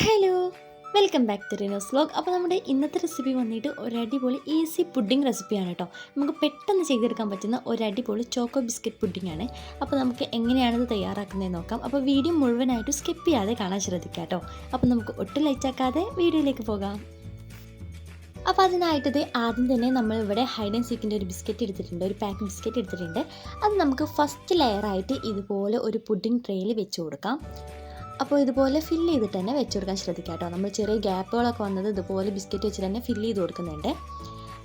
Hello welcome back to Rinos vlog അപ്പോൾ നമ്മുടെ ഇന്നത്തെ റെസിപ്പി വന്നിട്ട് ഒരു അടിപൊളി ഈസി പുഡിംഗ് റെസിപ്പിയാണ് കേട്ടോ നമുക്ക് പെട്ടെന്ന് ചെയ്തെടുക്കാൻ പറ്റുന്ന ഒരു അടിപൊളി ചോക്കോ ബിസ്ക്കറ്റ് പുഡിംഗ് ആണ്. അപ്പോൾ നമുക്ക് എങ്ങനെയാണത് തയ്യാറാക്കുന്നത് നോക്കാം. അപ്പോൾ വീഡിയോ മുഴുവനായിട്ട് സ്കിപ്പ് ചെയ്യാതെ കാണാൻ ശ്രദ്ധിക്കാം കേട്ടോ അപ്പോൾ നമുക്ക് ഒട്ടും ലൈറ്റാക്കാതെ വീഡിയോയിലേക്ക് പോകാം. അപ്പോൾ അതിനായിട്ട് ഇത് ആദ്യം തന്നെ നമ്മൾ ഇവിടെ ഹൈഡ് ആൻഡ് സീക്കിന്റെ ഒരു ബിസ്ക്കറ്റ് എടുത്തിട്ടുണ്ട്. ഒരു പാക്ക് ബിസ്ക്കറ്റ് എടുത്തിട്ടുണ്ട്. അത് നമുക്ക് ഫസ്റ്റ് ലെയറായിട്ട് ഇതുപോലെ ഒരു പുഡിംഗ് ട്രേയിൽ വെച്ച് കൊടുക്കാം. അപ്പോൾ ഇതുപോലെ ഫില്ല് ചെയ്തിട്ട് തന്നെ വെച്ച് കൊടുക്കാൻ ശ്രദ്ധിക്കുക കേട്ടോ നമ്മൾ ചെറിയ ഗ്യാപ്പുകളൊക്കെ വന്നത് ഇതുപോലെ ബിസ്ക്കറ്റ് വെച്ചിട്ട് തന്നെ ഫില്ല് ചെയ്ത് കൊടുക്കുന്നുണ്ട്.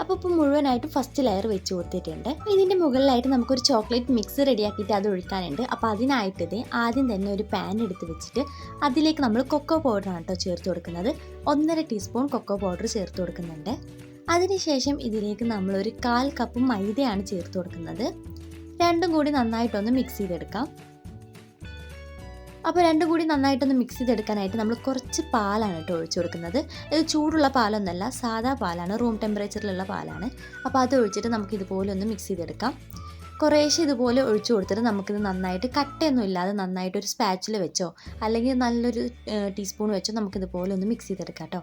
അപ്പോൾ ഇപ്പോൾ മുഴുവനായിട്ടും ഫസ്റ്റ് ലെയർ വെച്ച് കൊടുത്തിട്ടുണ്ട്. ഇതിന്റെ മുകളിലായിട്ട് നമുക്കൊരു ചോക്ലേറ്റ് മിക്സ് റെഡിയാക്കിയിട്ട് അത് ഒഴിക്കാനുണ്ട്. അപ്പോൾ അതിനായിട്ട് ഇത് ആദ്യം തന്നെ ഒരു പാൻ എടുത്ത് വെച്ചിട്ട് അതിലേക്ക് നമ്മൾ കൊക്കോ പൗഡറാണ് കേട്ടോ ചേർത്ത് കൊടുക്കുന്നത്. ഒന്നര ടീസ്പൂൺ കൊക്കോ പൗഡർ ചേർത്ത് കൊടുക്കുന്നുണ്ട്. അതിനുശേഷം ഇതിലേക്ക് നമ്മളൊരു കാൽ കപ്പ് മൈദയാണ് ചേർത്ത് കൊടുക്കുന്നത്. രണ്ടും കൂടി നന്നായിട്ടൊന്ന് മിക്സ് ചെയ്തെടുക്കാം. അപ്പോൾ രണ്ടും കൂടി നന്നായിട്ടൊന്ന് മിക്സ് ചെയ്തെടുക്കാനായിട്ട് നമ്മൾ കുറച്ച് പാലാണ് കേട്ടോ ഒഴിച്ചു കൊടുക്കുന്നത്. ഇത് ചൂടുള്ള പാലൊന്നല്ല സാധാ പാലാണ് റൂം ടെമ്പറേച്ചറിലുള്ള പാലാണ്. അപ്പോൾ അത് ഒഴിച്ചിട്ട് നമുക്ക് ഇതുപോലെ ഒന്ന് മിക്സ് ചെയ്തെടുക്കാം. കുറേശ്ശെ ഇതുപോലെ ഒഴിച്ചു കൊടുത്തിട്ട് നമുക്കിത് നന്നായിട്ട് കട്ടയൊന്നും ഇല്ലാതെ നന്നായിട്ട് ഒരു സ്പാച്ചിൽ വെച്ചോ അല്ലെങ്കിൽ നല്ലൊരു ടീസ്പൂൺ വെച്ചോ നമുക്കിതുപോലെ ഒന്ന് മിക്സ് ചെയ്തെടുക്കാം കേട്ടോ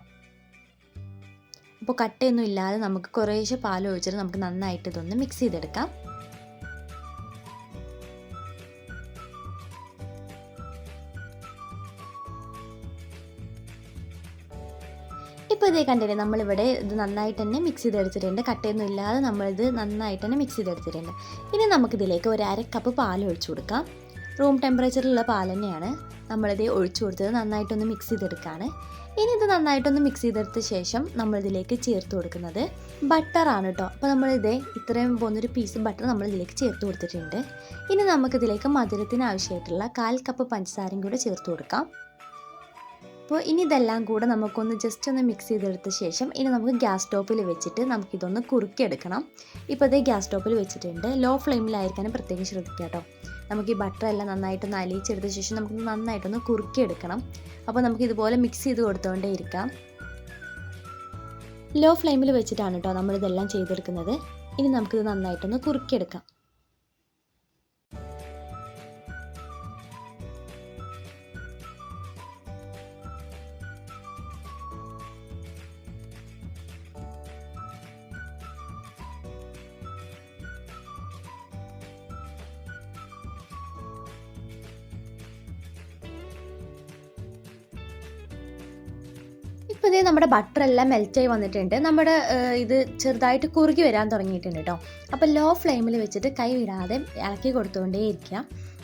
അപ്പോൾ കട്ടയൊന്നും ഇല്ലാതെ നമുക്ക് കുറേശ്ശെ പാൽ ഒഴിച്ചിട്ട് നമുക്ക് നന്നായിട്ട് ഇതൊന്ന് മിക്സ് ചെയ്തെടുക്കാം. ഇതേ കണ്ടില്ലേ നമ്മളിവിടെ ഇത് നന്നായിട്ട് തന്നെ മിക്സ് ചെയ്തെടുത്തിട്ടുണ്ട്. കട്ടയൊന്നും ഇല്ലാതെ നമ്മളിത് നന്നായിട്ട് തന്നെ മിക്സ് ചെയ്തെടുത്തിട്ടുണ്ട്. ഇനി നമുക്കിതിലേക്ക് ഒരു അര കപ്പ് പാൽ ഒഴിച്ചു കൊടുക്കാം. റൂം ടെമ്പറേച്ചറിലുള്ള പാൽ തന്നെയാണ് നമ്മളിത് ഒഴിച്ചു കൊടുത്തത്. നന്നായിട്ടൊന്ന് മിക്സ് ചെയ്തെടുക്കുകയാണ് ഇനി ഇത് നന്നായിട്ടൊന്ന് മിക്സ് ചെയ്തെടുത്ത ശേഷം നമ്മളിതിലേക്ക് ചേർത്ത് കൊടുക്കുന്നത് ബട്ടറാണ് കേട്ടോ അപ്പോൾ നമ്മളിത് ഇത്രയും പോകുന്നൊരു പീസ് ബട്ടർ നമ്മളിതിലേക്ക് ചേർത്ത് കൊടുത്തിട്ടുണ്ട്. ഇനി നമുക്കിതിലേക്ക് മധുരത്തിന് ആവശ്യമായിട്ടുള്ള കാൽ കപ്പ് പഞ്ചസാരയും കൂടെ ചേർത്ത് കൊടുക്കാം. അപ്പോൾ ഇനി ഇതെല്ലാം കൂടെ നമുക്കൊന്ന് ജസ്റ്റ് ഒന്ന് മിക്സ് ചെയ്തെടുത്ത ശേഷം ഇനി നമുക്ക് ഗ്യാസ് സ്റ്റോപ്പിൽ വെച്ചിട്ട് നമുക്കിതൊന്ന് കുറുക്കിയെടുക്കണം. ഇപ്പോൾ അതേ ഗ്യാസ് സ്റ്റോപ്പിൽ വെച്ചിട്ടുണ്ട്. ലോ ഫ്ലെയിമിലായിരിക്കാനും പ്രത്യേകം ശ്രദ്ധിക്കുക കേട്ടോ. നമുക്ക് ഈ ബട്ടർ എല്ലാം നന്നായിട്ടൊന്ന് അലിയിച്ചെടുത്ത ശേഷം നമുക്ക് നന്നായിട്ടൊന്ന് കുറുക്കിയെടുക്കണം. അപ്പോൾ നമുക്ക് ഇതുപോലെ മിക്സ് ചെയ്ത് കൊടുത്തുകൊണ്ടേ ഇരിക്കാം. ലോ ഫ്ലെയിമിൽ വെച്ചിട്ടാണ് കേട്ടോ നമ്മളിതെല്ലാം ചെയ്തെടുക്കുന്നത്. ഇനി നമുക്കിത് നന്നായിട്ടൊന്ന് കുറുക്കിയെടുക്കാം. ഇപ്പോൾ ഇതേ നമ്മുടെ ബട്ടർ എല്ലാം മെൽറ്റായി വന്നിട്ടുണ്ട്. നമ്മുടെ ഇത് ചെറുതായിട്ട് കുറുകി വരാൻ തുടങ്ങിയിട്ടുണ്ട് കേട്ടോ അപ്പോൾ ലോ ഫ്ലെയിമിൽ വെച്ചിട്ട് കൈ വിടാതെ ഇളക്കി കൊടുത്തുകൊണ്ടേ ഇരിക്കുക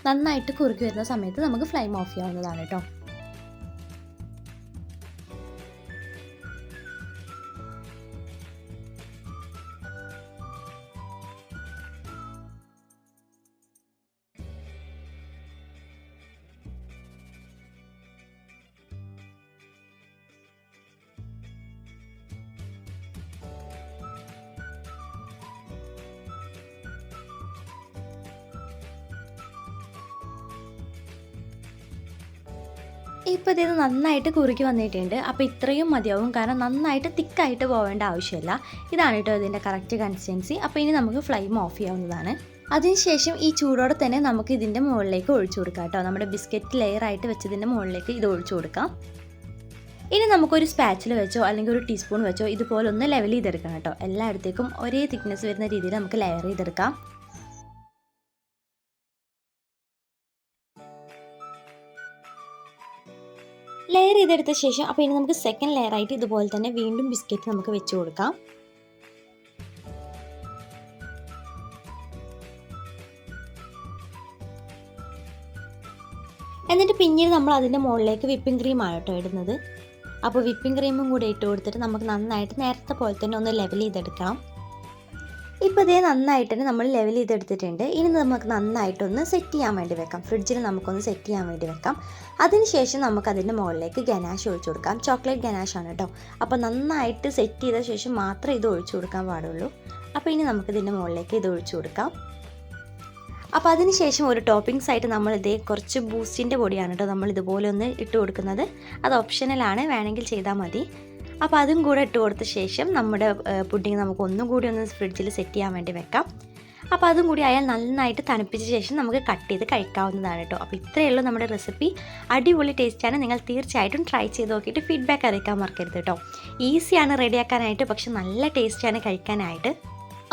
നന്നായിട്ട് കുറുകി വരുന്ന സമയത്ത് നമുക്ക് ഫ്ലെയിം ഓഫ് ചെയ്യാവുന്നതാണ് കേട്ടോ ഇപ്പോൾ ഇത് നന്നായിട്ട് കുറുക്കി വന്നിട്ടുണ്ട്. അപ്പോൾ ഇത്രയും മതിയാവും. കാരണം നന്നായിട്ട് തിക്കായിട്ട് പോവേണ്ട ആവശ്യമില്ല. ഇതാണ് കേട്ടോ ഇതിന്റെ കറക്റ്റ് കൺസിസ്റ്റൻസി അപ്പോൾ ഇനി നമുക്ക് ഫ്ലെയിം ഓഫ് ചെയ്യാവുന്നതാണ്. അതിനുശേഷം ഈ ചൂടോടെ തന്നെ നമുക്ക് ഇതിന്റെ മുകളിലേക്ക് ഒഴിച്ചു കൊടുക്കാം കേട്ടോ. നമ്മുടെ ബിസ്ക്കറ്റ് ലെയർ ആയിട്ട് വെച്ചതിന്റെ മുകളിലേക്ക് ഇത് ഒഴിച്ചു കൊടുക്കാം. ഇനി നമുക്കൊരു സ്പാച്ചിൽ വെച്ചോ അല്ലെങ്കിൽ ഒരു ടീസ്പൂൺ വെച്ചോ ഇതുപോലെ ഒന്ന് ലെവൽ ചെയ്തെടുക്കണം കേട്ടോ. എല്ലായിടത്തേക്കും ഒരേ തിക്നെസ് വരുന്ന രീതിയിൽ നമുക്ക് ലെയർ ചെയ്തെടുക്കാം. ലെയർ ചെയ്തെടുത്ത ശേഷം അപ്പോൾ ഇനി നമുക്ക് സെക്കൻഡ് ലെയർ ആയിട്ട് ഇതുപോലെ തന്നെ വീണ്ടും ബിസ്ക്കറ്റ് നമുക്ക് വെച്ച് കൊടുക്കാം. എന്നിട്ട് പിന്നീട് നമ്മൾ അതിന്റെ മുകളിലേക്ക് വിപ്പിംഗ് ക്രീമാണ് കേട്ടോ ഇടുന്നത്. അപ്പോൾ വിപ്പിംഗ് ക്രീമും കൂടി ഇട്ട് കൊടുത്തിട്ട് നമുക്ക് നന്നായിട്ട് നേരത്തെ പോലെ തന്നെ ഒന്ന് ലെവൽ ചെയ്തെടുക്കണം. ഇപ്പോൾ ഇതേ നന്നായിട്ട് തന്നെ നമ്മൾ ലെവൽ ചെയ്തെടുത്തിട്ടുണ്ട്. ഇനി നമുക്ക് നന്നായിട്ടൊന്ന് സെറ്റ് ചെയ്യാൻ വേണ്ടി വെക്കാം. ഫ്രിഡ്ജിൽ നമുക്കൊന്ന് സെറ്റ് ചെയ്യാൻ വേണ്ടി വെക്കാം. അതിനുശേഷം നമുക്ക് അതിന്റെ മുകളിലേക്ക് ഗനാഷ് ഒഴിച്ചു കൊടുക്കാം. ചോക്ലേറ്റ് ഗനാഷാണ് കേട്ടോ അപ്പോൾ നന്നായിട്ട് സെറ്റ് ചെയ്ത ശേഷം മാത്രമേ ഇത് ഒഴിച്ചു കൊടുക്കാൻ പാടുള്ളൂ. അപ്പോൾ ഇനി നമുക്ക് ഇതിന്റെ മുകളിലേക്ക് ഇത് ഒഴിച്ചു കൊടുക്കാം. അപ്പോൾ അതിനുശേഷം ഒരു ടോപ്പിങ്സ് ആയിട്ട് നമ്മൾ ഇതേ കുറച്ച് ബൂസ്റ്റിന്റെ പൊടിയാണ് കേട്ടോ നമ്മൾ ഇതുപോലെ ഒന്ന് ഇട്ട് കൊടുക്കുന്നത്. അത് ഓപ്ഷനലാണ് വേണമെങ്കിൽ ചെയ്താൽ മതി. അപ്പോൾ അതും കൂടെ ഇട്ട് കൊടുത്ത ശേഷം നമ്മുടെ പുഡിങ് നമുക്ക് ഒന്നും കൂടി ഒന്ന് ഫ്രിഡ്ജിൽ സെറ്റ് ചെയ്യാൻ വേണ്ടി വെക്കാം. അപ്പോൾ അതും കൂടി അയാൾ നന്നായിട്ട് തണുപ്പിച്ച ശേഷം നമുക്ക് കട്ട് ചെയ്ത് കഴിക്കാവുന്നതാണ് കേട്ടോ. അപ്പോൾ ഇത്രയേ ഉള്ളൂ നമ്മുടെ റെസിപ്പി അടിപൊളി ടേസ്റ്റാണ് നിങ്ങൾ തീർച്ചയായിട്ടും ട്രൈ ചെയ്ത് നോക്കിയിട്ട് ഫീഡ്ബാക്ക് അറിയിക്കാൻ മറക്കരുത് കേട്ടോ. ഈസിയാണ് റെഡിയാക്കാനായിട്ട് പക്ഷെ നല്ല ടേസ്റ്റാണ് കഴിക്കാനായിട്ട്.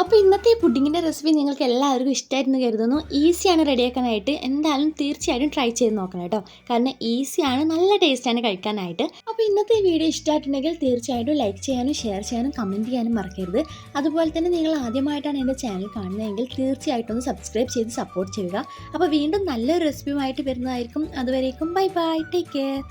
അപ്പോൾ ഇന്നത്തെ പുഡിങ്ങിന്റെ റെസിപ്പി നിങ്ങൾക്ക് എല്ലാവർക്കും ഇഷ്ടമായിരുന്നു കരുതുന്നു. ഈസിയാണ് റെഡിയാക്കാനായിട്ട്. എന്തായാലും തീർച്ചയായിട്ടും ട്രൈ ചെയ്ത് നോക്കണം കേട്ടോ. കാരണം ഈസിയാണ് നല്ല ടേസ്റ്റാണ് കഴിക്കാനായിട്ട്. അപ്പോൾ ഇന്നത്തെ വീഡിയോ ഇഷ്ടമായിട്ടുണ്ടെങ്കിൽ തീർച്ചയായിട്ടും ലൈക്ക് ചെയ്യാനും ഷെയർ ചെയ്യാനും കമന്റ് ചെയ്യാനും മറക്കരുത്. അതുപോലെ തന്നെ നിങ്ങൾ ആദ്യമായിട്ടാണ് എന്റെ ചാനൽ കാണുന്നതെങ്കിൽ തീർച്ചയായിട്ടും ഒന്ന് സബ്സ്ക്രൈബ് ചെയ്ത് സപ്പോർട്ട് ചെയ്യുക. അപ്പോൾ വീണ്ടും നല്ലൊരു റെസിപ്പിയുമായിട്ട് വരുന്നതായിരിക്കും. അതുവരേക്കും ബൈ ബൈ ടേക്ക് കെയർ